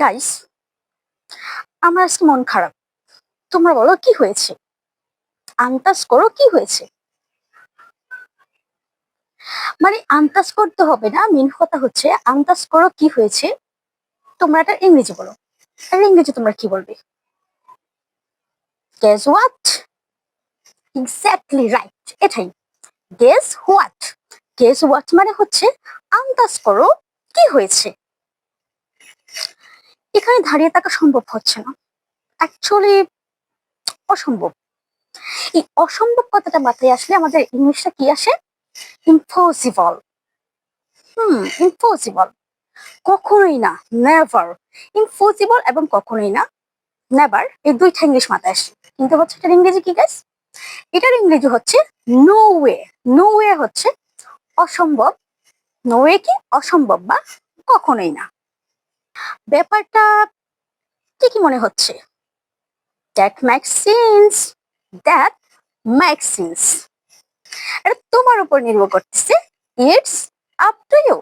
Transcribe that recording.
Guys আমার আজকে মন খারাপ। তোমরা বলো, কি হয়েছে? আন্দাজ করো, কি হয়েছে? মানে আন্দাজ করতে হবে না মেন কথা হচ্ছে আন্দাজ করো, কি হয়েছে? তোমরা এটা ইংরেজি বলো। আর ইংরেজি তোমরা কি বলবে? গেস হোয়াট এক্স্যাক্টলি রাইট এটাই। গেস হোয়াট গেস হোয়াট মানে হচ্ছে আন্দাজ করো, কি হয়েছে? এখানে দাঁড়িয়ে থাকা সম্ভব হচ্ছে না। অ্যাকচুয়ালি অসম্ভব। এই অসম্ভব কথাটা মাথায় আসলে আমাদের ইংলিশটা কি আসে? ইম্পসিবল হুম ইম্পসিবল কখনোই না নেভার ইম্পসিবল এবং কখনোই না নেভার এই দুইটা ইংলিশ মাথায় আসে। কিন্তু হচ্ছে এটার ইংরেজি কি গাইস এটার ইংরেজি হচ্ছে নো ওয়ে নো ওয়ে হচ্ছে অসম্ভব। নো ওয়ে কি? অসম্ভব বা কখনোই না। ব্যাপারটা ঠিকই মনে হচ্ছে। That makes sense that sense এটা তোমার উপর নির্ভর করতেছে ইটস আপ টু ইউ